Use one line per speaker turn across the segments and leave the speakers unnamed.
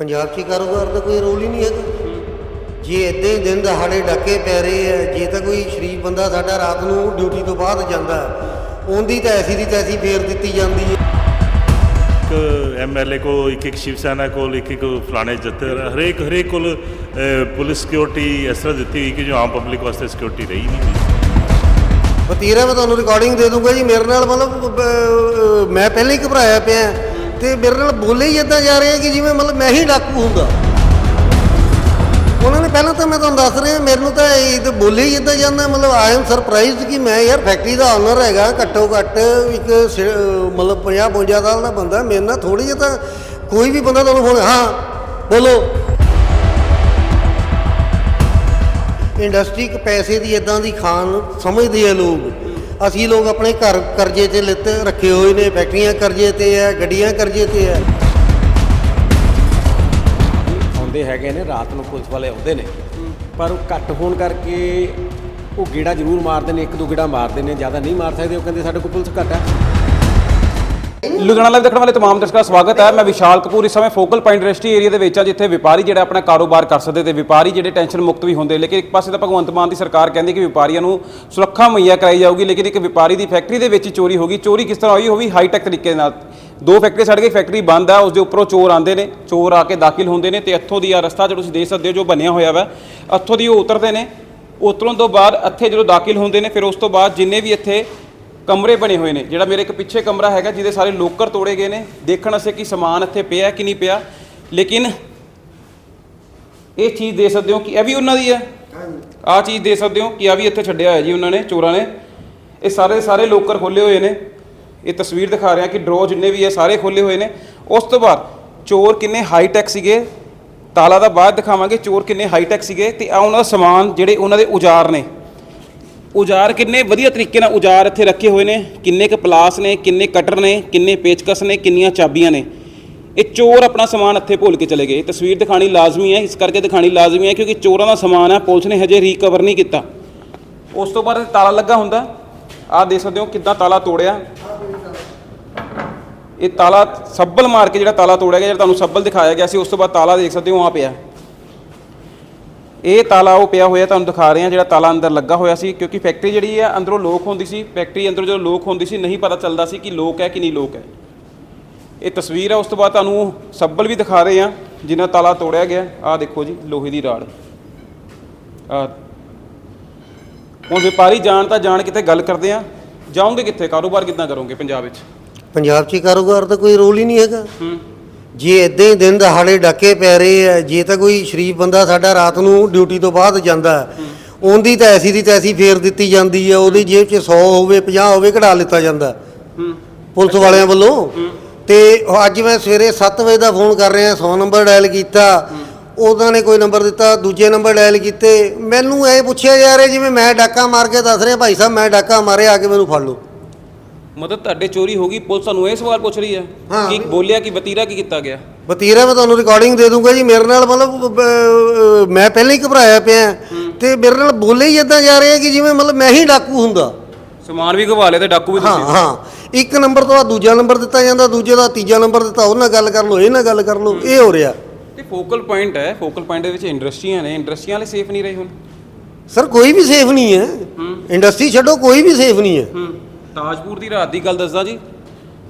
ਪੰਜਾਬ 'ਚ ਕਾਰੋਬਾਰ ਦਾ ਕੋਈ ਰੋਲ ਹੀ ਨਹੀਂ ਹੈਗਾ। ਜੇ ਇਦਾਂ ਹੀ ਦਿਨ ਦਹਾੜੇ ਡਾਕੇ ਪੈ ਰਹੇ ਆ ਜੇ ਤਾਂ ਕੋਈ ਸ਼ਰੀਫ ਬੰਦਾ ਸਾਡਾ ਰਾਤ ਨੂੰ ਡਿਊਟੀ ਤੋਂ ਬਾਅਦ ਜਾਂਦਾ ਉਹਦੀ ਤਾਂ ਐਸੀ ਦੀ ਤੈਸੀ ਫੇਰ ਦਿੱਤੀ ਜਾਂਦੀ ਹੈ।
ਇੱਕ ਐਮਐਲਏ ਕੋ ਇੱਕ ਇੱਕ ਸ਼ਿਵ ਸੈਨਾ ਕੋਲ ਇੱਕ ਇੱਕ ਫਲਾਣੇ ਜੱਥੇ ਹਰੇਕ ਹਰੇਕ ਕੋਲ ਅਹ, ਪੁਲਿਸ ਸਿਕਿਉਰਿਟੀ ਇਸ ਤਰ੍ਹਾਂ ਦਿੱਤੀ ਹੋਈ ਕਿ ਜੋ ਆਮ ਪਬਲਿਕ ਵਾਸਤੇ ਸਿਕਿਉਰਿਟੀ ਰਹੀ ਨਹੀਂ
ਵਤੀਰਾ ਮੈਂ ਤੁਹਾਨੂੰ ਰਿਕਾਰਡਿੰਗ ਦੇ ਦੂੰਗਾ ਜੀ ਮੇਰੇ ਨਾਲ ਮਤਲਬ ਅਹ, ਮੈਂ ਪਹਿਲਾਂ ਹੀ ਘਬਰਾਇਆ ਪਿਆ। ਤੇ ਮੇਰੇ ਨਾਲ ਬੋਲੇ ਹੀ ਇਦਾਂ ਜਾ ਰਹੇ ਆ ਕਿ ਜਿਵੇਂ ਮਤਲਬ ਮੈਂ ਹੀ ਡਾਕੂ ਹੁੰਦਾ। ਉਹਨਾਂ ਨੇ ਪਹਿਲਾਂ ਤਾਂ ਮੈਂ ਤੁਹਾਨੂੰ ਦੱਸ ਰਿਹਾ ਮੈਨੂੰ ਤਾਂ ਇਹ ਤੇ ਬੋਲੇ ਹੀ ਇਦਾਂ ਜਾਂਦਾ, ਮਤਲਬ ਆਈ ਐਮ ਸਰਪ੍ਰਾਈਜ਼ਡ ਕਿ ਮੈਂ ਯਾਰ ਫੈਕਟਰੀ ਦਾ ਓਨਰ ਹੈਗਾ, ਘੱਟੋ ਘੱਟ ਇੱਕ ਸ- ਮਤਲਬ 50 52 ਸਾਲ ਦਾ ਬੰਦਾ, ਮੇਰੇ ਨਾਲ ਥੋੜੀ ਜਿਹਾ ਤਾਂ ਕੋਈ ਵੀ ਬੰਦਾ ਤੁਹਾਨੂੰ ਫੋਨ ਹਾਂ, ਬੋਲੋ। ਇੰਡਸਟਰੀ ਇੱਕ ਪੈਸੇ ਦੀ ਇਦਾਂ ਦੀ ਖਾਨ ਸਮਝਦੇ ਆ ਲੋਕ। ਅਸੀਂ ਲੋਕ ਆਪਣੇ ਘਰ ਕਰਜ਼ੇ ਤੇ ਲਿੱਤੇ ਰੱਖੇ ਹੋਏ ਨੇ, ਫੈਕਟਰੀਆਂ ਕਰਜ਼ੇ ਤੇ ਆ ਗੱਡੀਆਂ ਕਰਜ਼ੇ ਤੇ ਆ
ਆਉਂਦੇ ਹੈਗੇ ਨੇ, ਰਾਤ ਨੂੰ ਪੁਲਿਸ ਵਾਲੇ ਆਉਂਦੇ ਨੇ। ਪਰ ਉਹ ਘੱਟ ਹੋਣ ਕਰਕੇ ਉਹ ਗੇੜਾ ਜ਼ਰੂਰ ਮਾਰਦੇ ਨੇ ਇੱਕ ਦੋ ਗੇੜਾ ਮਾਰਦੇ ਨੇ, ਜ਼ਿਆਦਾ ਨਹੀਂ ਮਾਰ ਸਕਦੇ, ਉਹ ਕਹਿੰਦੇ ਸਾਡੇ ਕੋਲ ਪੁਲਿਸ ਘੱਟ ਹੈ।
ਲੁਧਿਆਣਾ ਲਾਈਵ ਦੇਖਣ ਵਾਲੇ तमाम ਦਰਸ਼ਕਾਂ ਦਾ ਸਵਾਗਤ ਹੈ ਮੈਂ ਵਿਸ਼ਾਲ ਕਪੂਰ ਇਸ ਸਮੇਂ ਫੋਕਲ ਪੁਆਇੰਟ ਇੰਡਸਟਰੀ ਏਰੀਆ ਦੇ ਵਿੱਚ ਆ ਜਿੱਥੇ ਵਪਾਰੀ ਜਿਹੜਾ ਆਪਣਾ ਕਾਰੋਬਾਰ ਕਰ ਸਕਦੇ ਤੇ ਵਪਾਰੀ ਜਿਹੜੇ ਟੈਨਸ਼ਨ ਮੁਕਤ ਵੀ ਹੁੰਦੇ ਲੇਕਿਨ ਇੱਕ ਪਾਸੇ ਤਾਂ ਭਗਵੰਤ ਮਾਨ ਦੀ ਸਰਕਾਰ ਕਹਿੰਦੀ ਕਿ ਵਪਾਰੀਆਂ ਨੂੰ ਸੁਰੱਖਿਆ ਮੁਹੱਈਆ ਕਰਾਈ ਜਾਊਗੀ ਲੇਕਿਨ ਇੱਕ ਵਪਾਰੀ ਦੀ ਫੈਕਟਰੀ ਦੇ ਵਿੱਚ ਹੀ ਚੋਰੀ ਹੋ ਗਈ ਚੋਰੀ ਕਿਸ ਤਰ੍ਹਾਂ ਹੋਈ ਉਹ ਵੀ ਹਾਈ ਟੈਕ ਤਰੀਕੇ ਨਾਲ ਦੋ ਫੈਕਟਰੀ ਛੱਡ ਕੇ ਫੈਕਟਰੀ ਬੰਦ ਆ ਉਸ ਦੇ ਉੱਪਰੋਂ ਚੋਰ ਆਉਂਦੇ ਨੇ ਚੋਰ ਆ ਕੇ ਦਾਖਲ ਹੁੰਦੇ ਨੇ ਤੇ ਇੱਥੋਂ ਦੀ ਆ ਰਸਤਾ ਜਿਹੜਾ ਤੁਸੀਂ ਦੇਖ ਸਕਦੇ ਹੋ ਜੋ ਬਣਿਆ ਹੋਇਆ ਵਾ ਇੱਥੋਂ ਦੀ ਉਹ ਉਤਰਦੇ ਨੇ ਉਤਰਨ ਤੋਂ ਬਾਅਦ ਇੱਥੇ ਜਦੋਂ ਦਾਖਲ ਹੁੰਦੇ ਨੇ ਫਿਰ ਉਸ ਤੋਂ ਬਾਅਦ ਜਿੰਨੇ ਵੀ ਇੱਥੇ ਕਮਰੇ ਬਣੇ ਹੋਏ ਨੇ ਜਿਹੜਾ ਮੇਰੇ ਇੱਕ ਪਿੱਛੇ ਕਮਰਾ ਹੈਗਾ ਜਿਹਦੇ ਸਾਰੇ ਲੋਕਰ ਤੋੜੇ ਗਏ ਨੇ। ਦੇਖਣ ਵਾਸਤੇ ਕਿ ਸਮਾਨ ਇੱਥੇ ਪਿਆ ਕਿ ਨਹੀਂ ਪਿਆ। ਲੇਕਿਨ ਇਹ ਚੀਜ਼ ਦੇ ਸਕਦੇ ਹੋ ਕਿ ਇਹ ਵੀ ਉਹਨਾਂ ਦੀ ਹੈ। ਆਹ ਚੀਜ਼ ਦੇ ਸਕਦੇ ਹੋ ਕਿ ਆ ਵੀ ਇੱਥੇ ਛੱਡਿਆ ਹੋਇਆ ਜੀ ਉਹਨਾਂ ਨੇ ਚੋਰਾਂ ਨੇ। ਇਹ ਸਾਰੇ ਸਾਰੇ ਲੋਕਰ ਖੋਲੇ ਹੋਏ ਨੇ। ਇਹ ਤਸਵੀਰ ਦਿਖਾ ਰਿਹਾ ਕਿ ਡਰੋ ਜਿੰਨੇ ਵੀ ਹੈ ਸਾਰੇ ਖੋਲੇ ਹੋਏ ਨੇ। ਉਸ ਤੋਂ ਬਾਅਦ ਚੋਰ ਕਿੰਨੇ ਹਾਈ ਟੈਕ ਸੀਗੇ। ਤਾਲਾ ਦਾ ਬਾਅਦ ਦਿਖਾਵਾਂਗੇ ਚੋਰ ਕਿੰਨੇ ਹਾਈ ਟੈਕ ਸੀਗੇ ਤੇ ਆ ਉਹਨਾਂ ਦਾ ਸਮਾਨ ਜਿਹੜੇ ਉਹਨਾਂ ਦੇ ਉਜਾਰ ਨੇ। ਉਜਾਰ ਕਿੰਨੇ ਵਧੀਆ ਤਰੀਕੇ ਨਾਲ ਉਜਾਰ ਇੱਥੇ ਰੱਖੇ ਹੋਏ ਨੇ, ਕਿੰਨੇ ਕ ਪਲਾਸ ਨੇ, ਕਿੰਨੇ ਕਟਰ ਨੇ, ਕਿੰਨੇ ਪੇਚਕਸ ਨੇ, ਕਿੰਨੀਆਂ ਚਾਬੀਆਂ ਨੇ। ਇਹ ਚੋਰ ਆਪਣਾ ਸਮਾਨ ਇੱਥੇ ਭੁੱਲ ਕੇ ਚਲੇ ਗਏ। ਤਸਵੀਰ ਦਿਖਾਣੀ ਲਾਜ਼ਮੀ ਹੈ, ਇਸ ਕਰਕੇ ਦਿਖਾਣੀ ਲਾਜ਼ਮੀ ਹੈ, ਕਿਉਂਕਿ ਚੋਰਾਂ ਦਾ ਸਮਾਨ ਹੈ, ਪੁਲਿਸ ਨੇ ਹਜੇ ਰੀਕਵਰ ਨਹੀਂ ਕੀਤਾ। ਉਸ ਤੋਂ ਬਾਅਦ ਤਾਲਾ ਲੱਗਾ ਹੁੰਦਾ। ਆਹ ਦੇਖ ਸਕਦੇ ਹੋ ਕਿੱਦਾਂ ਤਾਲਾ ਤੋੜਿਆ। ਇਹ ਤਾਲਾ ਸੱਬਲ ਮਾਰ ਕੇ ਜਿਹੜਾ ਤਾਲਾ ਤੋੜਿਆ ਗਿਆ, ਜਿਹੜਾ ਤੁਹਾਨੂੰ ਸੱਬਲ ਦਿਖਾਇਆ ਗਿਆ ਸੀ, ਉਸ ਤੋਂ ਬਾਅਦ ਤਾਲਾ ਦੇਖ ਸਕਦੇ ਹੋ ਆ ਪਿਆ। ਇਹ ਤਾਲਾ ਉਹ ਪਿਆ ਹੋਇਆ ਤੁਹਾਨੂੰ ਦਿਖਾ ਰਹੇ ਹਾਂ ਜਿਹੜਾ ਤਾਲਾ ਅੰਦਰ ਲੱਗਾ ਹੋਇਆ ਸੀ ਕਿਉਂਕਿ ਫੈਕਟਰੀ ਜਿਹੜੀ ਹੈ ਅੰਦਰੋਂ ਲੋਕ ਹੁੰਦੀ ਸੀ ਫੈਕਟਰੀ ਅੰਦਰੋਂ ਜਦੋਂ ਲੋਕ ਹੁੰਦੀ ਸੀ ਨਹੀਂ ਪਤਾ ਚੱਲਦਾ ਸੀ ਕਿ ਲੋਕ ਹੈ ਕਿ ਨਹੀਂ ਲੋਕ ਹੈ। ਇਹ ਤਸਵੀਰ ਹੈ ਉਸ ਤੋਂ ਬਾਅਦ ਤੁਹਾਨੂੰ ਸੱਬਲ ਵੀ ਦਿਖਾ ਰਹੇ ਹਾਂ ਜਿਨ੍ਹਾਂ ਤਾਲਾ ਤੋੜਿਆ ਗਿਆ। ਆਹ ਦੇਖੋ ਜੀ ਲੋਹੇ ਦੀ ਰਾੜ। ਆਹ। ਹੁਣ ਵਪਾਰੀ ਜਾਣ ਤਾਂ ਜਾਣ ਕਿਤੇ ਗੱਲ ਕਰਦੇ ਆ ਜਾਓਗੇ ਕਿੱਥੇ? ਕਾਰੋਬਾਰ ਕਿੱਦਾਂ ਕਰੋਗੇ ਪੰਜਾਬ ਵਿੱਚ?
ਪੰਜਾਬ 'ਚ ਹੀ ਕਾਰੋਬਾਰ ਦਾ ਕੋਈ ਰੋਲ ਹੀ ਨਹੀਂ ਹੈਗਾ।
ਹੂੰ।
ਜੇ ਇਦਾਂ ਹੀ ਦਿਨ ਦਹਾੜੇ ਡਾਕੇ ਪੈ ਰਹੇ ਆ ਜੇ ਤਾਂ ਕੋਈ ਸ਼ਰੀਫ ਬੰਦਾ ਸਾਡਾ ਰਾਤ ਨੂੰ ਡਿਊਟੀ ਤੋਂ ਬਾਅਦ ਜਾਂਦਾ ਉਹਦੀ ਤਾਂ ਐਸੀ ਦੀ ਤੈਸੀ ਫੇਰ ਦਿੱਤੀ ਜਾਂਦੀ ਹੈ ਉਹਦੀ ਜੇਬ 'ਚ 100 ਹੋਵੇ 50 ਹੋਵੇ ਕਢਾ ਲਿੱਤਾ ਜਾਂਦਾ ਪੁਲਿਸ ਵਾਲਿਆਂ ਵੱਲੋਂ। ਤੇ ਅੱਜ ਮੈਂ ਸਵੇਰੇ 7 ਵਜੇ ਦਾ ਫੋਨ ਕਰ ਰਿਹਾ 100 ਨੰਬਰ ਡਾਇਲ ਕੀਤਾ ਉਹਨਾਂ ਨੇ ਕੋਈ ਨੰਬਰ ਦਿੱਤਾ ਦੂਜੇ ਨੰਬਰ ਡਾਇਲ ਕੀਤੇ। ਮੈਨੂੰ ਇਹ ਪੁੱਛਿਆ ਜਾ ਰਿਹਾ ਜਿਵੇਂ ਮੈਂ ਡਾਕਾ ਮਾਰ ਕੇ ਦੱਸ ਰਿਹਾ ਭਾਈ ਸਾਹਿਬ ਮੈਂ ਡਾਕਾ ਮਾਰਿਆ ਆ ਕੇ ਮੈਨੂੰ ਫੜ ਲਓ।
ਮਤਲਬ ਤੁਹਾਡੇ ਚੋਰੀ ਹੋ ਗਈ ਪੁਲਿਸ ਤੁਹਾਨੂੰ ਇਹ ਸਵਾਲ ਪੁੱਛ ਰਹੀ ਹੈ
ਹਾਂ।
ਕਿ ਬੋਲਿਆ ਕਿ ਵਤੀਰਾ ਕੀ ਕੀਤਾ ਗਿਆ?
ਵਤੀਰਾ ਮੈਂ ਤੁਹਾਨੂੰ ਰਿਕਾਰਡਿੰਗ ਦੇ ਦੂੰਗਾ ਜੀ ਮੇਰੇ ਨਾਲ ਮਤਲਬ ਅਹ, ਮੈਂ ਪਹਿਲਾਂ ਹੀ ਘਬਰਾਇਆ ਪਿਆ ਤੇ ਮੇਰੇ ਨਾਲ ਬੋਲੇ ਹੀ ਇਦਾਂ ਜਾ ਰਹੇ ਆ ਕਿ ਜਿਵੇਂ ਮਤਲਬ ਮੈਂ ਹੀ ਡਾਕੂ ਹੁੰਦਾ।
ਸਮਾਨ ਵੀ ਘਵਾ ਲਿਆ ਤੇ ਡਾਕੂ ਵੀ
ਹਾਂ
ਤੁਸੀਂ।
ਹਾਂ। ਇੱਕ ਨੰਬਰ ਤੋਂ ਬਾਅਦ ਦੂਜਾ ਨੰਬਰ ਦਿੱਤਾ ਜਾਂਦਾ ਦੂਜੇ ਦਾ ਤੀਜਾ ਨੰਬਰ ਦਿੱਤਾ ਉਹ ਨਾਲ ਗੱਲ ਕਰ ਲਓ ਇਹ ਨਾਲ ਗੱਲ ਕਰ ਲਓ ਇਹ ਹੋ ਰਿਹਾ।
ਤੇ ਫੋਕਲ ਪੁਆਇੰਟ ਹੈ ਫੋਕਲ ਪੁਆਇੰਟ ਦੇ ਵਿੱਚ ਇੰਡਸਟਰੀਆਂ ਨੇ ਇੰਡਸਟਰੀਆਂ ਵਾਲੇ ਸੇਫ ਨਹੀਂ ਰਹੇ ਹੁਣ?
ਸਰ ਕੋਈ ਵੀ ਸੇਫ ਨਹੀਂ ਹੈ। ਇੰਡਸਟਰੀ ਛੱਡੋ ਕੋਈ ਵੀ ਸੇਫ ਨਹੀਂ ਹੈ।
ਹੂੰ। ਤਾਜਪੁਰ ਦੀ ਰਾਤ ਦੀ ਗੱਲ ਦੱਸਦਾ ਜੀ।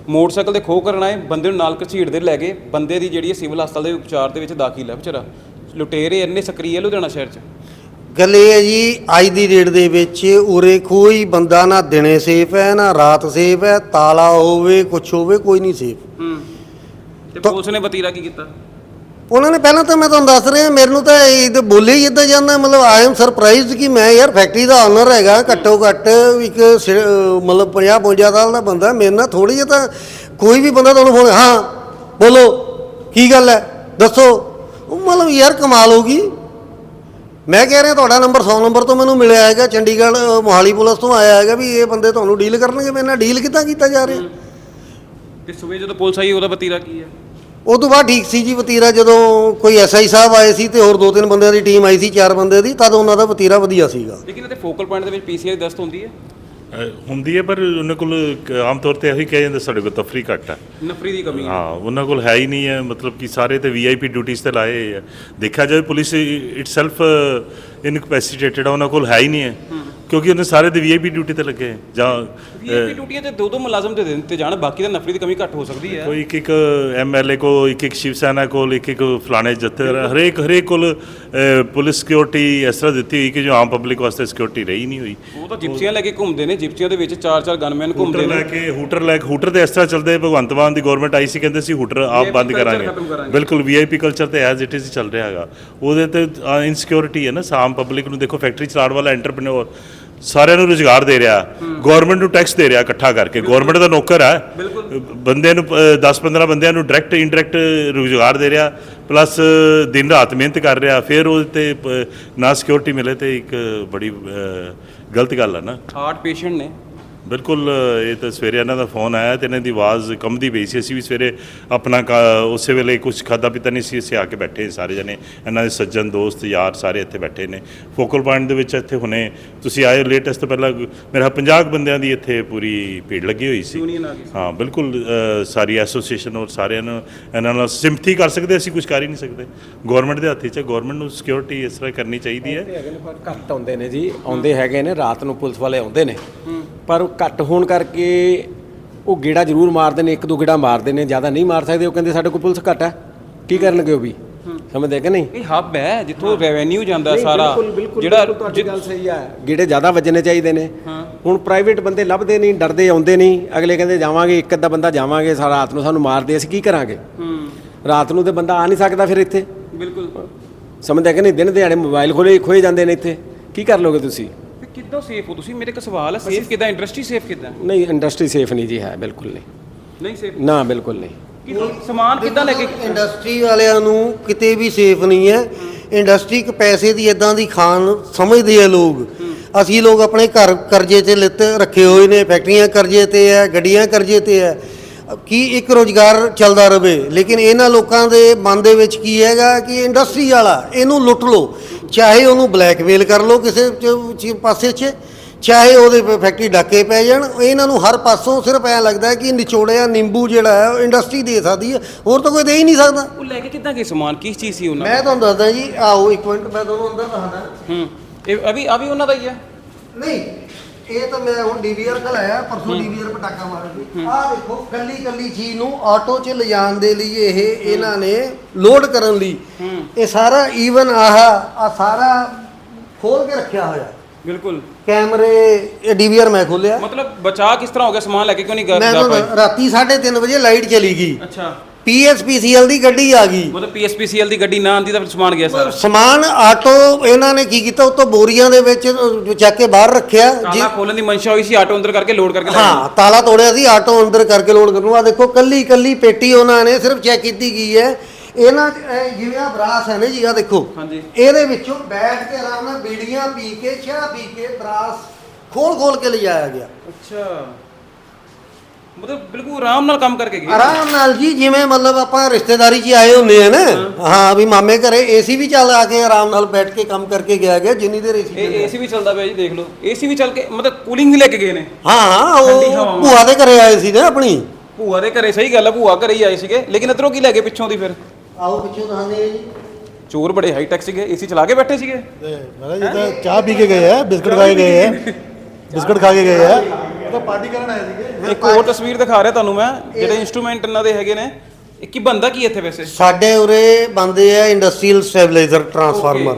ਮੋਟਰਸਾਈਕਲ ਤੇ ਖੋਹ ਕਰਨ ਆਏ ਬੰਦੇ ਨੂੰ ਨਾਲ ਘਸੀੜਦੇ ਲੈ ਗਏ। ਬੰਦੇ ਦੀ ਜਿਹੜੀ ਹੈ ਸਿਵਲ ਹਸਪਤਾਲ ਦੇ ਉਪਚਾਰ ਦੇ ਵਿੱਚ ਦਾਖਲ ਹੈ ਵਿਚਾਰਾ। ਲੁਟੇਰੇ ਇੰਨੇ ਸਕਰੀਏ ਲੁਧਿਆਣਾ ਸ਼ਹਿਰ 'ਚ।
ਗੱਲ ਇਹ ਹੈ ਜੀ ਅੱਜ ਦੀ ਡੇਟ ਦੇ ਵਿੱਚ ਉਰੇ ਕੋਈ ਬੰਦਾ ਨਾ ਦਿਨੇ ਸੇਫ ਹੈ ਨਾ ਰਾਤ ਸੇਫ ਹੈ ਤਾਲਾ ਹੋਵੇ ਕੁਛ ਹੋਵੇ ਕੋਈ ਨਹੀਂ ਸੇਫ
ਹੂੰ। ਤੇ ਪੁਲਿਸ ਨੇ ਵਤੀਰਾ ਕੀ ਕੀਤਾ?
ਉਹਨਾਂ ਨੇ ਪਹਿਲਾਂ ਤਾਂ ਮੈਂ ਤੁਹਾਨੂੰ ਦੱਸ ਰਿਹਾ, ਮੇਰੇ ਨੂੰ ਤਾਂ ਇਹ ਤੇ ਬੋਲੇ ਹੀ ਇਦਾਂ ਜਾਂਦਾ, ਮਤਲਬ ਆਈ ਐਮ ਸਰਪ੍ਰਾਈਜ਼ਡ ਕਿ ਮੈਂ ਯਾਰ ਫੈਕਟਰੀ ਦਾ ਓਨਰ ਹੈਗਾ, ਘੱਟੋ ਘੱਟ ਇੱਕ ਮਤਲਬ 50 52 ਸਾਲ ਦਾ ਬੰਦਾ, ਮੇਰੇ ਨਾਲ ਥੋੜੀ ਜਿਹਾ ਤਾਂ ਕੋਈ ਵੀ ਬੰਦਾ ਤੁਹਾਨੂੰ ਫੋਨ ਹਾਂ, ਬੋਲੋ, ਕੀ ਗੱਲ ਹੈ, ਦੱਸੋ। ਉਹ ਮਤਲਬ ਯਾਰ ਕਮਾਲ ਹੋ ਗਈ। ਮੈਂ ਕਹਿ ਰਿਹਾ ਤੁਹਾਡਾ ਨੰਬਰ 100 ਨੰਬਰ ਤੋਂ ਮੈਨੂੰ ਮਿਲਿਆ ਹੈਗਾ, ਚੰਡੀਗੜ੍ਹ, ਮੋਹਾਲੀ ਪੁਲਿਸ ਤੋਂ ਆਇਆ ਹੈਗਾ ਵੀ ਇਹ ਬੰਦੇ ਤੁਹਾਨੂੰ ਡੀਲ ਕਰਨਗੇ, ਮੇਰੇ ਨਾਲ ਡੀਲ ਕਿੱਦਾਂ ਕੀਤਾ ਜਾ ਰਿਹਾ?
ਤੇ ਸਵੇਰ ਜਦੋਂ ਪੁਲਿਸ ਆਈ, ਉਹਦਾ ਵਤੀਰਾ ਕੀ ਹੈ?
ਉਹ ਤੋਂ ਬਾਅਦ ਠੀਕ ਸੀ ਜੀ ਵਤੀਰਾ ਜਦੋਂ ਕੋਈ ਐਸਆਈ ਸਾਹਿਬ ਆਏ ਸੀ ਤੇ ਹੋਰ ਦੋ ਤਿੰਨ ਬੰਦਿਆਂ ਦੀ ਟੀਮ ਆਈ ਸੀ ਚਾਰ ਬੰਦੇ ਦੀ ਤਦ ਉਹਨਾਂ ਦਾ ਵਤੀਰਾ ਵਧੀਆ ਸੀਗਾ।
ਲੇਕਿਨ ਇਹਦੇ ਫੋਕਲ ਪੁਆਇੰਟ ਦੇ ਵਿੱਚ ਪੀਸੀਆਰ ਦੀ ਦਸਤ ਹੁੰਦੀ ਹੈ?
ਹੁੰਦੀ ਹੈ ਪਰ ਉਹਨਾਂ ਕੋਲ ਆਮ ਤੌਰ ਤੇ ਇਹੀ ਕਿਹਾ ਜਾਂਦਾ ਸਾਡੇ ਕੋਲ ਤਫਰੀ ਘੱਟ ਹੈ।
ਨਫਰੀ ਦੀ ਕਮੀ ਹੈ।
ਹਾਂ ਉਹਨਾਂ ਕੋਲ ਹੈ ਹੀ ਨਹੀਂ ਹੈ ਮਤਲਬ ਕਿ ਸਾਰੇ ਤੇ ਵੀਆਈਪੀ ਡਿਊਟੀਆਂ ਤੇ ਲਾਏ ਹੋਏ ਆ। ਦੇਖਿਆ ਜਾਵੇ ਪੁਲਿਸ ਇਟਸੈਲਫ ਇਨਕੈਪੈਸਿਟੇਟਡ ਆ ਉਹਨਾਂ ਕੋਲ ਹੈ ਹੀ ਨਹੀਂ ਹੈ। ਕਿਉਂਕਿ ਉਹਨੇ ਸਾਰੇ ਤੇ ਵੀਆਈਪੀ ਡਿਊਟੀ ਤੇ ਲੱਗੇ ਹੈ। ਜਾਂ
ਵੀਆਈਪੀ ਡਿਊਟੀਆਂ ਤੇ ਦੋ ਦੋ ਮੁਲਾਜ਼ਮ ਤੇ ਦੇ ਦਿੱਤੇ ਜਾਣ ਬਾਕੀ ਤਾਂ ਨਫਰੀ ਦੀ ਕਮੀ ਘੱਟ ਹੋ ਸਕਦੀ ਹੈ।
ਕੋਈ ਇੱਕ ਇੱਕ ਐਮਐਲਏ ਕੋ ਇੱਕ ਇੱਕ ਸ਼ਿਵ ਸੈਨਾ ਕੋਲ ਇੱਕ ਇੱਕ ਫਲਾਣੇ ਜੱਥੇ ਹਰੇਕ ਹਰੇਕ ਕੋਲ ਪੁਲਿਸ ਸਿਕਿਉਰਿਟੀ ਇਸ ਤਰ੍ਹਾਂ ਦਿੱਤੀ ਹੋਈ ਕਿ ਜੋ ਆਮ ਪਬਲਿਕ ਵਾਸਤੇ ਸਿਕਿਉਰਿਟੀ ਰਹੀ ਨਹੀਂ ਹੋਈ।
ਉਹ ਤਾਂ ਜਿਪਸੀਆਂ ਲੈ ਕੇ ਘੁੰਮਦੇ ਨੇ ਜਿਪਸੀਆਂ ਦੇ ਵਿੱਚ ਚਾਰ ਚਾਰ ਗਨਮੈਨ ਘੁੰਮਦੇ
ਹੂਟਰ ਲੈ
ਨੇ
ਕੇ ਹੂਟਰ ਲੈ ਕੇ ਹੂਟਰ ਤੇ ਇਸ ਤਰ੍ਹਾਂ ਚੱਲਦੇ ਭਗਵੰਤ ਮਾਨ ਦੀ ਗਵਰਨਮੈਂਟ ਆਈ ਸੀ ਕਹਿੰਦੇ ਸੀ ਹੂਟਰ ਆਪ ਬੰਦ ਕਰਾਂਗੇ। ਬਿਲਕੁਲ ਵੀਆਈਪੀ ਕਲਚਰ ਤੇ ਐਜ਼ ਇਟ ਇਜ਼ ਚੱਲ ਰਿਹਾ ਹੈਗਾ। ਉਹਦੇ ਤੇ ਇਨਸਿਕਿਉਰਿਟੀ ਹੈ ਨਾ ਆਮ ਪਬਲਿਕ ਨੂੰ ਦੇਖੋ ਫੈਕਟਰੀ ਚਲਾਉਣ ਵਾਲਾ ਐਂਟਰਪ੍ਰੈਨਿਓਰ ਸਾਰਿਆਂ ਨੂੰ ਰੁਜ਼ਗਾਰ ਦੇ ਰਿਹਾ ਗਵਰਨਮੈਂਟ ਨੂੰ ਟੈਕਸ ਦੇ ਰਿਹਾ ਇਕੱਠਾ ਕਰਕੇ। ਗਵਰਨਮੈਂਟ ਦਾ ਨੌਕਰ ਹੈ। ਬੰਦੇ ਨੂੰ 10-15 ਬੰਦਿਆਂ ਨੂੰ ਡਾਇਰੈਕਟ ਇਨਡਾਇਰੈਕਟ ਰੁਜ਼ਗਾਰ ਦੇ ਰਿਹਾ ਪਲੱਸ ਦਿਨ ਰਾਤ ਮਿਹਨਤ ਕਰ ਰਿਹਾ ਫਿਰ ਉਹਦੇ ਤੇ ਨਾ ਸਿਕਿਉਰਿਟੀ ਮਿਲੇ ਤੇ ਇੱਕ ਬੜੀ ਗਲਤ ਗੱਲ ਹੈ ਨਾ।
ਹਾਰਟ ਪੇਸ਼ੈਂਟ ਨੇ।
ਬਿਲਕੁਲ ਇਹ ਤਾਂ ਸਵੇਰੇ ਇਹਨਾਂ ਦਾ ਫੋਨ ਆਇਆ ਤੇ ਇਹਨਾਂ ਦੀ ਆਵਾਜ਼ ਕੰਬਦੀ ਪਈ ਸੀ। ਅਸੀਂ ਵੀ ਸਵੇਰੇ ਆਪਣਾ ਕਾ- ਉਸੇ ਵੇਲੇ ਕੁਝ ਖਾਦਾ ਪੀਤਾ ਨਹੀਂ ਸੀ ਅਸੀਂ ਆ ਕੇ ਬੈਠੇ ਸਾਰੇ ਜਣੇ। ਇਹਨਾਂ ਦੇ ਸੱਜਣ ਦੋਸਤ ਯਾਰ ਸਾਰੇ ਇੱਥੇ ਬੈਠੇ ਨੇ। ਫੋਕਲ ਪੁਆਇੰਟ ਦੇ ਵਿੱਚ ਇੱਥੇ ਹੁਣੇ ਤੁਸੀਂ ਆਏ ਲੇਟੈਸਟ ਤੋਂ ਪਹਿਲਾਂ ਮੇਰਾ 50 ਕੁ ਬੰਦਿਆਂ ਦੀ ਇੱਥੇ ਪੂਰੀ ਭੀੜ ਲੱਗੀ ਹੋਈ ਸੀ। ਹਾਂ ਬਿਲਕੁਲ ਅ, ਸਾਰੀ ਐਸੋਸੀਏਸ਼ਨ ਔਰ ਸਾਰਿਆਂ ਨੂੰ ਇਹਨਾਂ ਨਾਲ ਸਿੰਪਥੀ ਕਰ ਸਕਦੇ ਅਸੀਂ ਕੁਝ ਕਰ ਹੀ ਨਹੀਂ ਸਕਦੇ। ਗਵਰਨਮੈਂਟ ਦੇ ਹੱਥ 'ਚ ਗਵਰਨਮੈਂਟ ਨੂੰ ਸਿਕਿਉਰਿਟੀ ਇਸ ਤਰ੍ਹਾਂ ਕਰਨੀ ਚਾਹੀਦੀ ਹੈ।
ਹੈਗੇ ਨੇ ਪਰ ਘੱਟ ਆਉਂਦੇ ਨੇ ਜੀ। ਆਉਂਦੇ ਹੈਗੇ ਨੇ ਰਾਤ ਨੂੰ ਪੁਲਿਸ ਵਾਲੇ ਆਉਂਦੇ ਨੇ। ਪਰ ਉਹ ਘੱਟ ਹੋਣ ਕਰਕੇ ਉਹ ਗੇੜਾ ਜ਼ਰੂਰ ਮਾਰਦੇ ਨੇ ਇੱਕ ਦੋ ਗੇੜਾ ਮਾਰਦੇ ਨੇ ਜ਼ਿਆਦਾ ਨਹੀਂ ਮਾਰ ਸਕਦੇ ਉਹ ਕਹਿੰਦੇ ਸਾਡੇ ਕੋਲ ਪੁਲਿਸ ਘੱਟ ਹੈ। ਕੀ ਕਰਨਗੇ ਉਹ ਵੀ? ਸਮਝਦੇ ਕਿ ਨਹੀਂ?
ਇਹ ਹੱਬ ਹੈ ਜਿੱਥੋਂ ਰੈਵਨਿਊ ਜਾਂਦਾ ਸਾਰਾ। ਜਿਹੜਾ
ਤੁਹਾਡੀ ਗੱਲ ਸਹੀ ਆ ਗੇੜੇ ਜ਼ਿਆਦਾ ਵੱਜਣੇ ਚਾਹੀਦੇ ਨੇ। ਹੁਣ ਪ੍ਰਾਈਵੇਟ ਬੰਦੇ ਲੱਭਦੇ ਨਹੀਂ ਡਰਦੇ ਆਉਂਦੇ ਨਹੀਂ। ਅਗਲੇ ਕਹਿੰਦੇ ਜਾਵਾਂਗੇ ਇੱਕ ਅੱਧਾ ਬੰਦਾ ਜਾਵਾਂਗੇ ਸਾਰਾ ਰਾਤ ਨੂੰ ਸਾਨੂੰ ਮਾਰਦੇ ਅਸੀਂ ਕੀ ਕਰਾਂਗੇ?
ਹੂੰ।
ਰਾਤ ਨੂੰ ਤੇ ਬੰਦਾ ਆ ਨਹੀਂ ਸਕਦਾ ਫਿਰ ਇੱਥੇ।
ਬਿਲਕੁਲ।
ਸਮਝਦੇ ਕਿ ਨਹੀਂ? ਦਿਨ ਦਿਹਾੜੇ ਮੋਬਾਈਲ ਖੋਲੇ ਖੋਏ ਜਾਂਦੇ ਨੇ ਇੱਥੇ। ਕੀ ਕਰ ਲੋਗੇ ਤੁਸੀਂ?
ਕਿੱਦਾਂ ਸੇਫ ਹੋ ਤੁਸੀਂ? ਮੇਰੇ ਇੱਕ ਸਵਾਲ ਹੈ ਸੇਫ ਕਿੱਦਾਂ? ਇੰਡਸਟਰੀ ਸੇਫ ਕਿੱਦਾਂ?
ਨਹੀਂ ਇੰਡਸਟਰੀ ਸੇਫ ਨਹੀਂ ਜੀ ਹੈ ਬਿਲਕੁਲ ਨਹੀਂ।
ਨਹੀਂ ਸੇਫ
ਨਾ ਬਿਲਕੁਲ ਨਹੀਂ।
ਕਿ ਸਮਾਨ ਕਿੱਦਾਂ ਲੈ ਕੇ
ਇੰਡਸਟਰੀ ਵਾਲਿਆਂ ਨੂੰ ਕਿਤੇ ਵੀ ਸੇਫ ਨਹੀਂ ਹੈ। ਇੰਡਸਟਰੀ ਇੱਕ ਪੈਸੇ ਦੀ ਇਦਾਂ ਦੀ ਖਾਨ ਸਮਝਦੇ ਆ ਲੋਕ। ਅਸੀਂ ਲੋਕ ਆਪਣੇ ਘਰ ਕਰਜ਼ੇ ਤੇ ਲਿੱਤੇ ਰੱਖੇ ਹੋਏ ਨੇ ਫੈਕਟਰੀਆਂ ਕਰਜ਼ੇ ਤੇ ਹੈ ਗੱਡੀਆਂ ਕਰਜ਼ੇ ਤੇ ਹੈ। ਕੀ ਇੱਕ ਰੋਜ਼ਗਾਰ ਚੱਲਦਾ ਰਵੇ? ਲੇਕਿਨ ਇਹਨਾਂ ਲੋਕਾਂ ਦੇ ਮਨ ਦੇ ਵਿੱਚ ਕੀ ਹੈਗਾ ਕਿ ਇੰਡਸਟਰੀ ਵਾਲਾ ਇਹਨੂੰ ਲੁੱਟ ਲਓ। ਚਾਹੇ ਉਹਨੂੰ ਬਲੈਕਮੇਲ ਕਰ ਲਓ ਕਿਸੇ ਚ- ਪਾਸੇ 'ਚ ਚਾਹੇ ਉਹਦੇ ਪ- ਫੈਕਟਰੀ ਡਾਕੇ ਪੈ ਜਾਣ ਇਹਨਾਂ ਨੂੰ ਹਰ ਪਾਸੋਂ ਸਿਰਫ ਐ ਲੱਗਦਾ ਹੈ ਕਿ ਨਿਚੋੜਿਆ ਨਿੰਬੂ ਜਿਹੜਾ ਹੈ ਉਹ ਇੰਡਸਟਰੀ ਦੇ ਸਕਦੀ ਹੈ ਹੋਰ ਤਾਂ ਕੋਈ ਦੇ ਹੀ ਨਹੀਂ ਸਕਦਾ।
ਉਹ ਲੈ ਕੇ ਕਿੱਦਾਂ ਗਏ ਸਮਾਨ? ਕਿਸ ਚੀਜ਼ ਸੀ ਉਹਨਾਂ
ਮੈਂ ਤੁਹਾਨੂੰ ਦੱਸਦਾ ਜੀ ਆਓ ਇੱਕ ਮਿੰਟ ਮੈਂ ਤੁਹਾਨੂੰ ਅੰਦਰ ਦੱਸਦਾ
ਹੂੰ। ਇਹ ਅਭੀ ਅਭੀ ਉਹਨਾਂ ਦਾ ਹੀ ਹੈ।
ਨਹੀਂ ਇਹ ਤਾਂ ਮੈਂ ਹੁਣ ਡੀਵੀਆਰ ਖਲਾਇਆ ਪਰਸੋਂ ਡੀਵੀਆਰ ਪਟਾਕਾ ਮਾਰਨ ਆਹ ਦੇਖੋ ਕੱਲੀ ਕੱਲੀ ਚੀਜ਼ ਨੂੰ ਆਟੋ 'ਚ ਲਿਜਾਣ ਦੇ ਲਈ ਇਹ ਇਹਨਾਂ ਨੇ ਲੋਡ ਕਰਨ ਲਈ। ਇਹ ਸਾਰਾ ਈਵਨ ਆਹ ਆ ਸਾਰਾ ਖੋਲ ਕੇ ਰੱਖਿਆ ਹੋਇਆ।
ਬਿਲਕੁਲ।
ਕੈਮਰੇ ਇਹ ਡੀਵੀਆਰ ਮੈਂ ਖੋਲਿਆ।
ਮਤਲਬ ਬਚਾ ਕਿਸ ਤਰ੍ਹਾਂ ਹੋ ਗਿਆ? ਸਮਾਨ ਲੈ ਕੇ ਕਿਉਂ ਨਹੀਂ
ਮੈਂ
ਗਾ ਪਾਏ?
ਰਾਤੀ 3:30 ਵਜੇ ਲਾਈਟ ਚਲੀ ਗਈ।
ਅੱਛਾ।
ਪੀਐਸਪੀਸੀਐਲ ਦੀ ਗੱਡੀ ਆ ਗਈ।
ਮਤਲਬ ਪੀਐਸਪੀਸੀਐਲ ਦੀ ਗੱਡੀ ਨਾ ਆਂਦੀ ਤਾਂ ਫਿਰ ਸਮਾਨ ਗਿਆ ਸਾਰਾ।
ਸਮਾਨ ਆਟੋ ਇਹਨਾਂ ਨੇ ਕੀ ਕੀਤਾ ਉਤੋਂ ਬੋਰੀਆਂ ਦੇ ਵਿੱਚ ਚੱਕ ਕੇ ਬਾਹਰ ਰੱਖਿਆ। ਜੀ-
ਤਾਲਾ ਖੋਲਣ ਦੀ ਮਨਸ਼ਾ ਹੋਈ ਸੀ ਆਟੋ ਅੰਦਰ ਕਰਕੇ ਲੋਡ ਕਰਕੇ ਲੈ।
ਹਾਂ ਤਾਲਾ ਤੋੜਿਆ ਸੀ ਆਟੋ ਅੰਦਰ ਕਰਕੇ ਲੋਡ ਕਰਨ ਨੂੰ। ਆ ਦੇਖੋ ਕੱਲੀ ਕੱਲੀ ਪੇਟੀ ਉਹਨਾਂ ਨੇ ਸਿਰਫ ਚੈੱਕ ਕੀਤੀ ਗਈ ਹੈ। ਇਹਨਾਂ 'ਚ ਇਹ ਜਿਵੇਂ ਆ ਬਰਾਸ ਹੈ ਨਾ ਜੀ ਆ ਦੇਖੋ।
ਹਾਂਜੀ।
ਇਹਦੇ ਵਿੱਚੋਂ ਬੈਠ ਕੇ ਆਰਾਮ ਨਾਲ ਬੀੜੀਆਂ ਪੀ ਕੇ ਚਾਹ ਪੀ ਕੇ ਬਰਾਸ ਖੋਲ ਖੋਲ ਕੇ ਲਿਜਾਇਆ ਗਿਆ।
ਅੱਛਾ। ਮਤਲਬ ਬਿਲਕੁਲ ਆਰਾਮ ਨਾਲ ਕੰਮ ਕਰਕੇ ਗਏ।
ਆਰਾਮ ਨਾਲ ਜੀ ਜਿਵੇਂ ਮਤਲਬ ਆਪਾਂ ਰਿਸ਼ਤੇਦਾਰੀ 'ਚ ਆਏ ਹੁੰਨੇ ਆ ਨਾ। ਹਾਂ। ਵੀ ਮਾਮੇ ਘਰੇ ਏਸੀ ਵੀ ਚੱਲ ਆ ਕੇ ਆਰਾਮ ਨਾਲ ਬੈਠ ਕੇ ਕੰਮ ਕਰਕੇ ਗਿਆ ਗਿਆ ਜਿੰਨੀ ਦੇਰ ਏਸੀ
ਏਸੀ ਵੀ ਚੱਲਦਾ ਪਿਆ ਜੀ ਦੇਖ ਲਓ। ਏਸੀ ਵੀ ਚੱਲ ਕੇ ਮਤਲਬ ਕੂਲਿੰਗ ਲੈ ਕੇ ਗਏ ਨੇ।
ਹਾਂ ਹਾਂ ਉਹ ਭੂਆ ਦੇ ਘਰੇ ਆਏ ਸੀ ਨਾ ਆਪਣੀ।
ਭੂਆ ਦੇ ਘਰੇ ਸਹੀ ਗੱਲ ਆ ਭੂਆ ਘਰੇ ਹੀ ਆਏ ਸੀਗੇ। ਲੇਕਿਨ ਇਧਰੋਂ ਕੀ ਲੈ ਕੇ ਪਿੱਛੋਂ ਦੀ ਫਿਰ?
ਆਓ ਪਿੱਛੋਂ ਦਹਾਨੇ ਜੀ।
ਚੋਰ ਬੜੇ ਹਾਈ ਟੈਕ ਸੀਗੇ ਏਸੀ ਚਲਾ ਕੇ ਬੈਠੇ ਸੀਗੇ।
ਮੈਂ ਜਿੱਦਾਂ ਚਾਹ ਪੀ ਕੇ ਗਏ ਆ ਬਿਸਕਟ ਖਾ ਕੇ ਗਏ ਆ। ਬਿਸਕਟ ਖਾ ਕੇ ਗਏ ਆ। ਉਹ ਪਾਰਟੀ ਕਰਨ ਆਏ ਸੀਗੇ।
ਇੱਕ ਹੋਰ ਤਸਵੀਰ ਦਿਖਾ ਰਿਹਾ ਤੁਹਾਨੂੰ ਮੈਂ ਜਿਹੜੇ ਇਨਸਟਰੂਮੈਂਟ ਇਹਨਾਂ ਦੇ ਹੈਗੇ ਨੇ। ਇਹ ਕੀ ਬੰਦਾ ਕੀ ਇੱਥੇ ਵੈਸੇ?
ਸਾਡੇ ਉਰੇ ਬੰਦੇ ਆ ਇੰਡਸਟਰੀਅਲ ਸਟੈਬਲਾਈਜ਼ਰ ਟਰਾਂਸਫਾਰਮਰ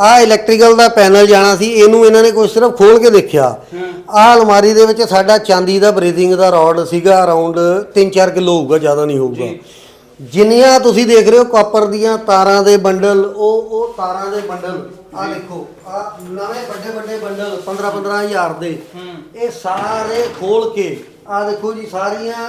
ਆ ਇਲੈਕਟ੍ਰੀਕਲ ਦਾ ਪੈਨਲ ਜਾਣਾ ਸੀ ਇਹਨੂੰ ਇਹਨਾਂ ਨੇ ਕੋਈ ਸਿਰਫ ਖੋਲ ਕੇ ਦੇਖਿਆ। ਆ ਅਲਮਾਰੀ ਦੇ ਵਿੱਚ ਸਾਡਾ ਚਾਂਦੀ ਦਾ ਬਰੀਥਿੰਗ ਦਾ ਰੋਡ ਸੀਗਾ ਅਰਾਊਂਡ 3-4 ਕਿਲੋ ਹੋਊਗਾ ਜ਼ਿਆਦਾ ਨਹੀਂ ਹੋਊਗਾ। ਜਿੰਨੀਆਂ ਤੁਸੀਂ ਦੇਖ ਰਹੇ ਹੋ ਕਾਪਰ ਦੀਆਂ ਤਾਰਾਂ ਦੇ ਬੰਡਲ ਉਹ ਉਹ ਤਾਰਾਂ ਦੇ ਬੰਡਲ ਆ ਦੇਖੋ ਆ ਨਵੇਂ ਵੱਡੇ ਵੱਡੇ ਬੰਡਲ 15-15 ਹਜ਼ਾਰ ਦੇ। ਇਹ ਸਾਰੇ ਖੋਲ ਕੇ ਆ ਦੇਖੋ ਜੀ ਸਾਰੀਆਂ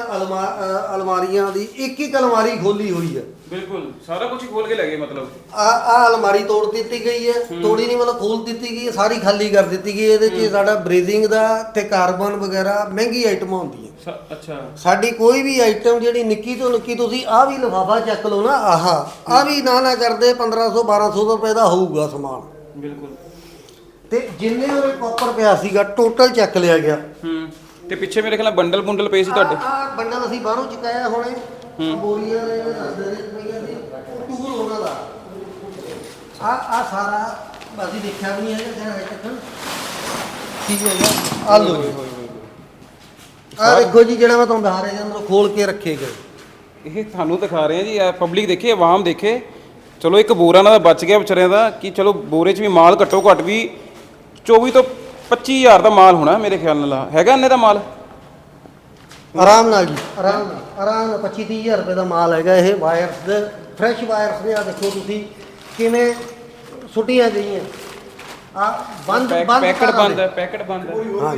ਅਲਮਾਰੀਆਂ ਦੀ ਇੱਕ ਇੱਕ ਅਲਮਾਰੀ ਖੋਲੀ ਹੋਈ ਹੈ।
ਬਿਲਕੁਲ ਸਾਰਾ ਕੁਝ ਖੋਲ ਕੇ ਲੈ ਗਏ ਮਤਲਬ।
ਆ ਆ ਅਲਮਾਰੀ ਤੋੜ ਦਿੱਤੀ ਗਈ ਹੈ। ਤੋੜੀ ਨਹੀਂ ਮਤਲਬ ਖੋਲ ਦਿੱਤੀ ਗਈ ਹੈ ਸਾਰੀ ਖਾਲੀ ਕਰ ਦਿੱਤੀ ਗਈ ਹੈ। ਇਹਦੇ 'ਚ ਸਾਡਾ ਬਰੀਜ਼ਿੰਗ ਦਾ ਤੇ ਕਾਰਬਨ ਵਗੈਰਾ ਮਹਿੰਗੀ ਆਈਟਮਾਂ ਹੁੰਦੀਆਂ।
ਸ- ਅੱਛਾ।
ਸਾਡੀ ਕੋਈ ਵੀ ਆਈਟਮ ਜਿਹੜੀ ਨਿੱਕੀ ਤੋਂ ਨਿੱਕੀ ਤੁਸੀਂ ਆ ਵੀ ਲਿਫਾਫਾ ਚੱਕ ਲਓ ਨਾ ਆਹ ਆ ਵੀ ਨਾ ਨਾ ਕਰਦੇ 1500 1200 ਰੁਪਏ ਦਾ ਹੋਊਗਾ ਸਮਾਨ।
ਬਿਲਕੁਲ।
ਤੇ ਜਿੰਨੇ ਉਹਦੇ ਕਾਪਰ ਪਿਆ ਸੀਗਾ ਟੋਟਲ ਚੱਕ ਲਿਆ ਗਿਆ।
ਹੂੰ ਤੇ ਪਿੱਛੇ ਮੇਰੇ ਖਿਆਲ ਬੰਡਲ ਬੁੰਡਲ ਪਏ ਸੀ ਤੁਹਾਡੇ?
ਆ ਬੰਡਲ ਅਸੀਂ ਬਾਹਰੋਂ ਚੁਕਾਇਆ ਹੁਣੇ। ਬੋਰੀਆਂ ਦੇ ਇਹਦੇ ਦੱਸਦੇ ਨੇ ਪਈਆਂ ਸੀ ਉਹ ਟੂਰ ਉਹਨਾਂ ਦਾ। ਆ ਆ ਸਾਰਾ ਅਸੀਂ ਦੇਖਿਆ ਵੀ ਨਹੀਂ ਹੈਗਾ ਜਿਹੜਾ ਹੈ ਤੱਕ। ਠੀਕ ਹੈ ਆ ਲੋ ਆ ਦੇਖੋ ਜੀ ਜਿਹੜਾ ਮੈਂ ਤੁਹਾਨੂੰ ਦੱਸ ਰਿਹਾ ਜੀ ਅੰਦਰੋਂ ਖੋਲ ਕੇ ਰੱਖੇ ਗਏ।
ਇਹ ਤੁਹਾਨੂੰ ਦਿਖਾ ਰਹੇ ਆ ਜੀ ਪਬਲਿਕ ਦੇਖੇ ਆਵਾਮ ਦੇਖੇ। ਚਲੋ ਇੱਕ ਬੋਰਾ ਦਾ ਬਚ ਗਿਆ ਵਿਚਾਰਿਆਂ ਦਾ ਕਿ ਚਲੋ ਬੋਰੇ 'ਚ ਵੀ ਮਾਲ ਘੱਟੋ ਘੱਟ ਵੀ 24 ਤੋਂ 25000 ਦਾ ਮਾਲ ਹੋਣਾ ਮੇਰੇ ਖਿਆਲ ਨਾਲ ਹੈਗਾ ਇੰਨੇ ਦਾ ਮਾਲ?
ਆਰਾਮ ਨਾਲ ਜੀ ਆਰਾਮ ਨਾਲ ਆਰਾਮ ਨਾਲ 25 30000 ਰੁਪਏ ਦਾ ਮਾਲ ਹੈਗਾ ਇਹ ਵਾਇਰਸ ਦੇ ਫਰੈਸ਼ ਵਾਇਰਸ ਨੇ ਆ ਦੇਖੋ ਤੁਸੀਂ ਕਿਵੇਂ ਸੁੱਟੀਆਂ ਗਈਆਂ। ਆ ਬੰਦ ਬੰਦ
ਪੈਕਟ ਬੰਦ। ਹੈ ਪੈਕਟ ਬੰਦ ਹੈ।
ਹਾਂ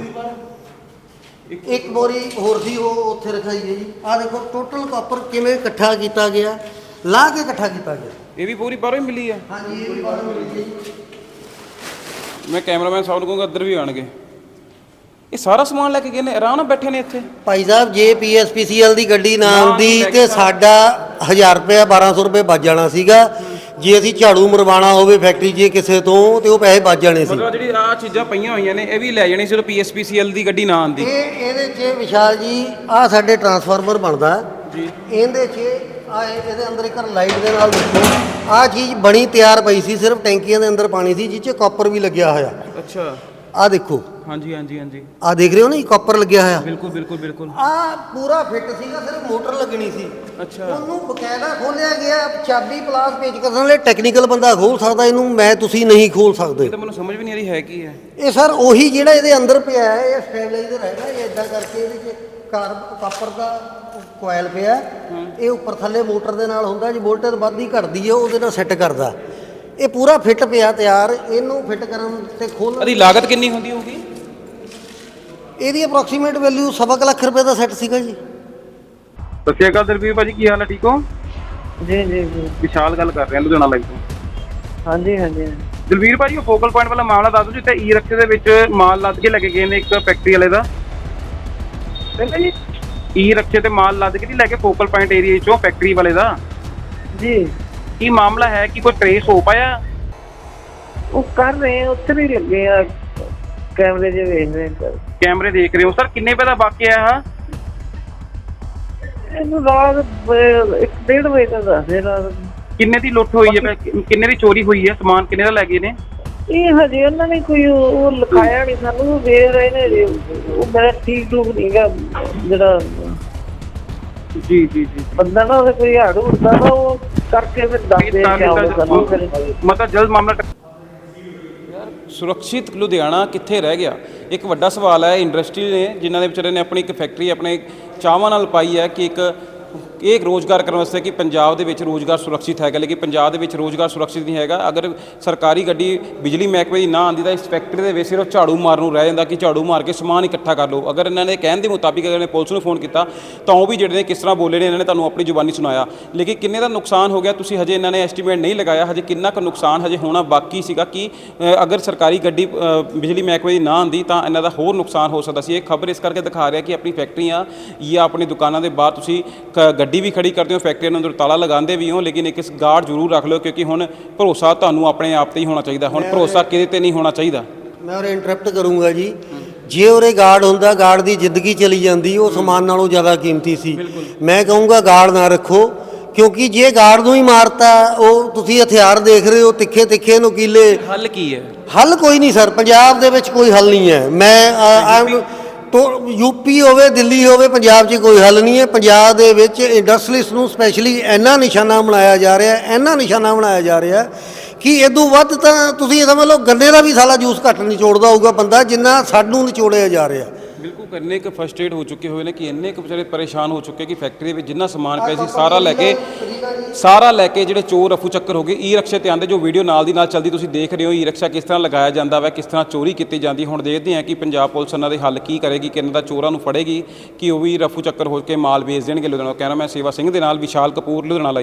ਇੱਕ ਬੋਰੀ ਹੋਰ ਸੀ ਉਹ ਉੱਥੇ ਰਖਾਈ ਹੈ ਜੀ ਆ ਦੇਖੋ ਟੋਟਲ ਕਾਪਰ ਕਿਵੇਂ ਇਕੱਠਾ ਕੀਤਾ ਗਿਆ ਲਾ ਕੇ ਇਕੱਠਾ ਕੀਤਾ ਗਿਆ।
ਇਹ ਵੀ ਪੂਰੀ ਬਾਹਰੋਂ ਹੀ ਮਿਲੀ ਹੈ
ਹਾਂਜੀ ਇਹ ਵੀ ਬਾਹਰੋਂ ਮਿਲੀ ਹੈ ਜੀ।
ਮੈਂ ਕੈਮਰਾਮੈਨ ਸਾਹਿਬ ਨੂੰ ਕਹੂੰਗਾ ਇੱਧਰ ਵੀ ਆਣਗੇ ਇਹ ਸਾਰਾ ਸਮਾਨ ਲੈ ਕੇ ਗਏ ਨੇ ਆਰਾਮ ਨਾਲ ਬੈਠੇ ਨੇ ਇੱਥੇ।
ਭਾਈ ਸਾਹਿਬ ਜੇ ਪੀਐਸਪੀਸੀਐਲ ਦੀ ਗੱਡੀ ਨਾ ਆਉਂਦੀ
ਆਉਂਦੀ
ਤੇ ਸਾਡਾ 1000 ਰੁਪਏ 1200 ਰੁਪਏ ਬਚ ਜਾਣਾ ਸੀਗਾ। ਜੇ ਅਸੀਂ ਝਾੜੂ ਮਰਵਾਣਾ ਹੋਵੇ ਫੈਕਟਰੀ 'ਚ ਕਿਸੇ ਤੋਂ ਤੇ ਉਹ ਪੈਸੇ ਬਚ ਜਾਣੇ ਸੀ।
ਮਤਲਬ ਜਿਹੜੀ ਆ ਚੀਜ਼ਾਂ ਪਈਆਂ ਹੋਈਆਂ ਨੇ ਇਹ ਵੀ ਲੈ ਜਾਣੀ ਸੀ ਜਦੋਂ ਪੀਐਸਪੀਸੀਐਲ ਦੀ ਗੱਡੀ ਨਾ ਆਂਦੀ
ਇਹ ਇਹਦੇ 'ਚ ਵਿਸ਼ਾਲ ਜੀ ਆ ਸਾਡੇ ਟਰਾਂਸਫਾਰਮਰ ਬਣਦਾ।
ਜੀ।
ਇਹਦੇ 'ਚ ਆ ਇਹਦੇ ਅੰਦਰ ਇੱਕ ਲਾਈਟ ਦੇ ਨਾਲ ਦੇਖੋ। ਆ ਚੀਜ਼ ਬਣੀ ਤਿਆਰ ਪਈ ਸੀ ਸਿਰਫ ਟੈਂਕੀਆਂ ਦੇ ਅੰਦਰ ਪਾਣੀ ਸੀ ਜਿਹ 'ਚ ਕਾਪਰ ਵੀ ਲੱਗਿਆ ਹੋਇਆ।
ਅੱਛਾ।
ਆ ਦੇਖੋ।
ਹਾਂਜੀ ਹਾਂਜੀ ਹਾਂਜੀ।
ਆ ਦੇਖ ਰਹੇ ਹੋ ਨਾ ਇਹ ਕਾਪਰ ਲੱਗਿਆ ਹੋਇਆ?
ਬਿਲਕੁਲ ਬਿਲਕੁਲ ਬਿਲਕੁਲ।
ਆ ਪੂਰਾ ਫਿੱਟ ਸੀਗਾ ਸਿਰਫ ਮੋਟਰ ਲੱਗਣੀ ਸੀ।
ਅੱਛਾ।
ਉਹਨੂੰ ਬਕਾਇਦਾ ਖੋਲਿਆ ਗਿਆ ਚਾਬੀ ਪਲਾਸ ਪੇਚ ਕਰਨ ਵਾਲੇ ਟੈਕਨੀਕਲ ਬੰਦਾ ਖੋਲ ਸਕਦਾ ਇਹਨੂੰ ਮੈਂ ਤੁਸੀਂ ਨਹੀਂ ਖੋਲ ਸਕਦੇ।
ਤਾਂ ਮੈਨੂੰ ਸਮਝ ਵੀ ਨਹੀਂ ਆ ਰਹੀ ਹੈ ਕੀ ਹੈ?
ਇਹ ਸਰ ਉਹੀ ਜਿਹੜਾ ਇਹਦੇ ਅੰਦਰ ਪਿਆ ਹੈ ਇਹ ਸਟੈਬਲਾਈਜ਼ਰ ਹੈਗਾ ਇਹ ਇਦਾਂ ਕਰਕੇ ਇਹਦੇ 'ਚ ਕਾਰ ਕਾਪਰ ਦਾ ਕੋਇਲ ਪਿਆ ਇਹ ਉੱਪਰ ਥੱਲੇ ਮੋਟਰ ਦੇ ਨਾਲ ਹੁੰਦਾ ਜੀ ਵੋਲਟੇਜ ਵੱਧਦੀ ਘਟਦੀ ਹੈ ਉਹਦੇ ਨਾਲ ਸੈੱਟ ਕਰਦਾ ਇਹ ਪੂਰਾ ਫਿੱਟ ਪਿਆ ਤਿਆਰ। ਇਹਨੂੰ ਫਿੱਟ ਕਰਨ ਤੇ ਖੋਲ
ਇਹਦੀ ਲਾਗਤ ਕਿੰਨੀ ਹੁੰਦੀ ਹੋਊਗੀ?
ਇਹਦੀ ਅਪਰੋਕਸੀਮੇਟ ਵੈਲਿਊ ਸਵਾ ਕੁ ਲੱਖ ਰੁਪਏ ਦਾ ਸੈੱਟ ਸੀਗਾ ਜੀ।
ਸਤਿ ਸ਼੍ਰੀ ਅਕਾਲ ਦਰਬੀਰ ਭਾਜੀ ਕੀ ਹਾਲ ਹੈ? ਠੀਕ ਹੋ?
ਜੀ ਜੀ ਜੀ।
ਵਿਸ਼ਾਲ ਗੱਲ ਕਰ ਰਹੇ ਹਾਂ ਲੁਧਿਆਣਾ ਲਾਈਵ ਤੋਂ।
ਹਾਂਜੀ ਹਾਂਜੀ।
ਦਲਵੀਰ ਭਾਜੀ ਉਹ ਫੋਕਲ ਪੁਆਇੰਟ ਵਾਲਾ ਮਾਮਲਾ ਦੱਸ ਦਿਓ ਜਿੱਥੇ ਈ ਰਕਸ਼ੇ ਦੇ ਵਿੱਚ ਮਾਲ ਲੱਦ ਕੇ ਲੈ ਕੇ ਗਏ ਨੇ ਇੱਕ ਫੈਕਟਰੀ ਵਾਲੇ ਦਾ।
ਕਹਿੰਦਾ ਜੀ
ਈ ਰਕਸ਼ੇ ਤੇ ਮਾਲ ਲੱਦ ਕੇ ਨਹੀਂ ਲੈ ਕੇ ਫੋਕਲ ਪੁਆਇੰਟ ਏਰੀਆ ਚੋਂ ਫੈਕਟਰੀ ਵਾਲੇ ਦਾ।
ਜੀ।
ਕੀ ਮਾਮਲਾ ਹੈ ਕਿ ਕੋਈ ਟ੍ਰੇਸ ਹੋ ਪਾਇਆ?
ਉਹ ਕਰ ਰਹੇ ਆ ਉੱਥੇ ਵੀ ਲੱਗੇ ਆ। ਕੈਮਰੇ ਜੇ ਵੇਖ ਰਹੇ ਆ।
ਕੈਮਰੇ ਦੇਖ ਰਹੇ ਹੋ। ਸਰ ਕਿੰਨੇ ਰੁਪਏ ਦਾ ਵਾਕਿਆ ਹੈ
ਇਹਨੂੰ ਰਾਤ ਬ- ਇੱਕ ਡੇਢ ਵਜੇ ਤੱਕ ਦੱਸਦੇ ਰਾਤ।
ਕਿੰਨੇ ਦੀ ਲੁੱਟ ਹੋਈ ਹੈ? ਕਿੰਨੇ ਦੀ ਚੋਰੀ ਹੋਈ ਹੈ? ਸਮਾਨ ਕਿੰਨੇ ਦਾ ਲੈ ਗਏ ਨੇ?
ਇਹ ਹਜੇ ਉਹਨਾਂ ਨੇ ਕੋਈ ਉਹ ਲਿਖਾਇਆ ਨਹੀਂ ਸਾਨੂੰ ਉਹ ਵੇਖ ਰਹੇ ਨੇ ਜੀ। ਉਹ ਮੇਰਾ ਠੀਕ ਠੂਕ ਨਹੀਂਗਾ ਜਿਹੜਾ
ਜੀ ਜੀ ਜੀ।
ਬੰਦਾ ਨਾ ਉਹਦੇ ਕੋਈ ਹਾੜ ਹੁੰਦਾ ਨਾ ਉਹ ਕਰਕੇ ਫਿਰ ਦੱਸਦੇ ਆ ਕਿ ਸਾਨੂੰ ਫਿਰ।
ਮਤਲਬ ਜਲਦ ਮਾਮਲਾ ਸੁਰੱਖਿਅਤ ਲੁਧਿਆਣਾ ਕਿੱਥੇ ਰਹਿ ਗਿਆ? ਇੱਕ ਵੱਡਾ ਸਵਾਲ ਹੈ ਇੰਡਸਟਰੀ ਨੇ ਜਿਨ੍ਹਾਂ ਦੇ ਵਿਚਾਰੇ ਨੇ ਆਪਣੀ ਇੱਕ ਫੈਕਟਰੀ ਆਪਣੇ ਚਾਵਾਂ ਨਾਲ ਪਾਈ ਹੈ ਕਿ ਇੱਕ ਇਹ ਇੱਕ ਰੋਜ਼ਗਾਰ ਕਰਨ ਵਾਸਤੇ ਕਿ ਪੰਜਾਬ ਦੇ ਵਿੱਚ ਰੋਜ਼ਗਾਰ ਸੁਰੱਖਿਅਤ ਹੈਗਾ, ਲੇਕਿਨ ਪੰਜਾਬ ਦੇ ਵਿੱਚ ਰੋਜ਼ਗਾਰ ਸੁਰੱਖਿਅਤ ਨਹੀਂ ਹੈਗਾ। ਅਗਰ ਸਰਕਾਰੀ ਗੱਡੀ, ਬਿਜਲੀ ਮਹਿਕਮੇ ਦੀ ਨਾ ਆਂਦੀ ਤਾਂ ਇਸ ਫੈਕਟਰੀ ਦੇ ਵਿੱਚ ਸਿਰਫ ਝਾੜੂ ਮਾਰਨ ਨੂੰ ਰਹਿ ਜਾਂਦਾ ਕਿ ਝਾੜੂ ਮਾਰ ਕੇ ਸਮਾਨ ਇਕੱਠਾ ਕਰ ਲਓ। ਅਗਰ ਇਹਨਾਂ ਨੇ ਕਹਿਣ ਦੇ ਮੁਤਾਬਿਕ ਅਗਰ ਨੇ ਪੁਲਿਸ ਨੂੰ ਫੋਨ ਕੀਤਾ, ਤਾਂ ਉਹ ਵੀ ਜਿਹੜੇ ਨੇ ਕਿਸ ਤਰ੍ਹਾਂ ਬੋਲੇ ਨੇ, ਇਹਨਾਂ ਨੇ ਤੁਹਾਨੂੰ ਆਪਣੀ ਜ਼ੁਬਾਨੀ ਸੁਣਾਇਆ। ਲੇਕਿਨ ਕਿੰਨੇ ਦਾ ਨੁਕਸਾਨ ਹੋ ਗਿਆ, ਤੁਸੀਂ ਹਜੇ ਇਹਨਾਂ ਨੇ ਐਸਟੀਮੇਟ ਨਹੀਂ ਲਗਾਇਆ, ਹਜੇ ਕਿੰਨਾ ਕੁ ਨੁਕਸਾਨ ਹਜੇ ਹੋਣਾ ਬਾਕੀ ਸੀਗਾ ਕਿ ਅਗਰ ਸਰਕਾਰੀ ਗੱਡੀ ਬਿਜਲੀ ਮਹਿਕਮੇ ਦੀ ਨਾ ਆਂਦੀ ਤਾਂ ਇਹਨਾਂ ਦਾ ਹੋਰ ਨੁਕਸਾਨ ਹੋ ਸਕਦਾ ਸੀ। ਇਹ ਖਬਰ ਇਸ ਕਰਕੇ ਦਿਖਾ ਰਿਹਾ ਕਿ ਆਪਣੀ ਫੈਕਟਰੀਆਂ ਜਾਂ ਆਪਣੀ ਦੁਕਾਨਾਂ ਦੇ ਬਾਹਰ ਤੁਸੀਂ ਗੱਡੀ ਵੀ ਖੜੀ ਕਰਦੇ ਹੋ ਫੈਕਟਰੀਆਂ ਨੂੰ ਅੰਦਰ ਤਾਲਾ ਲਗਾਉਂਦੇ ਵੀ ਹੋ ਲੇਕਿਨ ਇੱਕ ਇਸ ਗਾਰਡ ਜ਼ਰੂਰ ਰੱਖ ਲਓ ਕਿਉਂਕਿ ਹੁਣ ਭਰੋਸਾ ਤੁਹਾਨੂੰ ਆਪਣੇ ਆਪ ਤੇ ਹੀ ਹੋਣਾ ਚਾਹੀਦਾ। ਹੁਣ ਭਰੋਸਾ ਕਿਤੇ ਤੇ ਨਹੀਂ ਹੋਣਾ ਚਾਹੀਦਾ?
ਮੈਂ ਉਰੇ ਇੰਟਰਪਟ ਕਰੂੰਗਾ ਜੀ। ਜੇ ਉਰੇ ਗਾਰਡ ਹੁੰਦਾ ਗਾਰਡ ਦੀ ਜ਼ਿੰਦਗੀ ਚਲੀ ਜਾਂਦੀ ਉਹ ਸਮਾਨ ਨਾਲੋਂ ਜ਼ਿਆਦਾ ਕੀਮਤੀ ਸੀ। ਮੈਂ ਕਹੂੰਗਾ ਗਾਰਡ ਨਾ ਰੱਖੋ ਕਿਉਂਕਿ ਜੇ ਗਾਰਡ ਨੂੰ ਹੀ ਮਾਰਤਾ ਉਹ ਤੁਸੀਂ ਹਥਿਆਰ ਦੇਖ ਰਹੇ ਹੋ ਤਿੱਖੇ ਤਿੱਖੇ ਨੁਕੀਲੇ।
ਹੱਲ ਕੀ ਹੈ?
ਹੱਲ ਕੋਈ ਨਹੀਂ ਸਰ ਪੰਜਾਬ ਦੇ ਵਿੱਚ ਕੋਈ ਹੱਲ ਨਹੀਂ ਹੈ। ਮੈਂ ਆਮ ਤੋਂ ਯੂਪੀ ਹੋਵੇ, ਦਿੱਲੀ ਹੋਵੇ, ਪੰਜਾਬ 'ਚ ਕੋਈ ਹੱਲ ਨਹੀਂ ਹੈ। ਪੰਜਾਬ ਦੇ ਵਿੱਚ ਇੰਡਸਟਰੀਸ ਨੂੰ ਸਪੈਸ਼ਲੀ ਇੰਨਾ ਨਿਸ਼ਾਨਾ ਬਣਾਇਆ ਜਾ ਰਿਹਾ ਹੈ ਇੰਨਾ ਨਿਸ਼ਾਨਾ ਬਣਾਇਆ ਜਾ ਰਿਹਾ ਹੈ ਕਿ ਇਦੋਂ ਵੱਧ ਤਾਂ ਤੁਸੀਂ ਇਹ ਸਮਝ ਲਓ, ਗੰਨੇ ਦਾ ਵੀ ਸਾਲਾ ਜੂਸ ਘੱਟ ਨਿਚੋੜਦਾ ਹੋਊਗਾ ਬੰਦਾ, ਜਿੰਨਾ ਸਾਨੂੰ ਨਿਚੋੜਿਆ ਜਾ ਰਿਹਾ।
ਬਿਲਕੁਲ ਕਰਨੇ ਇੱਕ ਫਸਟ ਹੋ ਚੁੱਕੇ ਹੋਏ ਨੇ ਕਿ ਇੰਨੇ ਕੁ ਵਿਚਾਰੇ ਪਰੇਸ਼ਾਨ ਹੋ ਚੁੱਕੇ ਕਿ ਫੈਕਟਰੀ ਦੇ ਵਿੱਚ ਜਿੰਨਾ ਸਮਾਨ ਪਿਆ ਸੀ, ਸਾਰਾ ਲੈ ਕੇ ਸਾਰਾ ਲੈ ਕੇ ਜਿਹੜੇ ਚੋਰ ਅਫੂ ਚੱਕਰ ਹੋ ਗਏ। ਈ ਰਕਸ਼ੇ ਤੇ ਆਂਦੇ ਜੋ ਵੀਡੀਓ ਨਾਲ ਦੀ ਨਾਲ ਚੱਲਦੀ, ਤੁਸੀਂ ਦੇਖ ਰਹੇ ਹੋ ਈ ਰਕਸ਼ਾ ਕਿਸ ਤਰ੍ਹਾਂ ਲਗਾਇਆ ਜਾਂਦਾ ਵਾ, ਕਿਸ ਤਰ੍ਹਾਂ ਚੋਰੀ ਕੀਤੀ ਜਾਂਦੀ। ਹੁਣ ਦੇਖਦੇ ਹਾਂ ਕਿ ਪੰਜਾਬ ਪੁਲਿਸ ਇਹਨਾਂ ਦੇ ਹੱਲ ਕੀ ਕਰੇਗੀ, ਕਿ ਇਹਨਾਂ ਦਾ ਚੋਰਾਂ ਨੂੰ ਫੜੇਗੀ, ਕਿ ਉਹ ਵੀ ਰਫੂ ਚੱਕਰ ਹੋ ਕੇ ਮਾਲ ਵੇਚ ਦੇਣਗੇ ਲੁਧਿਆਣਾ ਕੈਮਰਾਮੈਨ ਸੇਵਾ ਸਿੰਘ ਦੇ ਨਾਲ ਵਿਸ਼ਾਲ ਕਪੂਰ, ਲੁਧਿਆਣਾ ਲਾਈਵ